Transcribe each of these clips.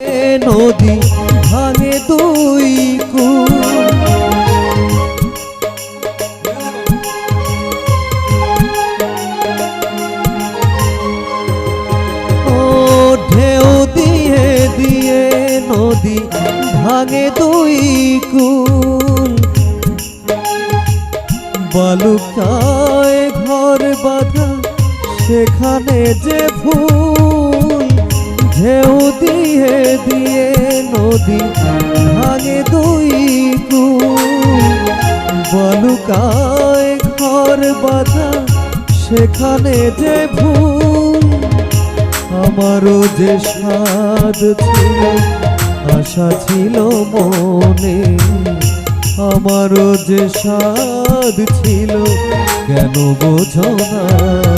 নদী ভাঙে দুই ও ঢেউ দিয়ে দিয়ে নদী ভাঙে দুই কুল। বালুকায় ঘর সেখানে যে ফুল ঢেউ দিয়ে দিয়ে নদী ভাঙে দুই বালুকায় ঘর বাঁধা সেখানে যে ভুল আমারও যে স্বাদ ছিল, আশা ছিল মনে। আমারও যে স্বাদ ছিল, কেন বোঝো না?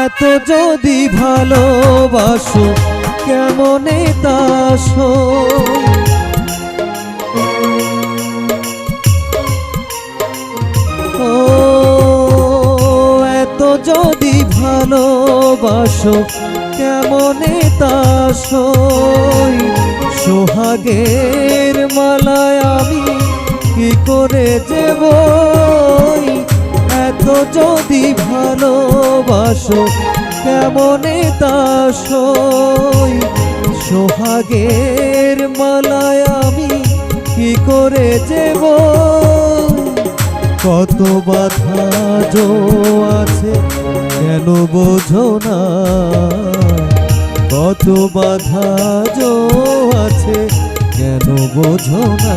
এত যদি ভালোবাসো, কেমনে তাসো ও, এত যদি ভালোবাসো, কেমনে তাসই সোহাগের মালায় আমি কি করে এত যদি ভালোবাসো, কেমনে তাসই সোহাগের মালায় আমি কি করে দেব কত বাধা জো আছে, কেন বোঝো না? কত বাধা জো আছে, কেন বোঝো না?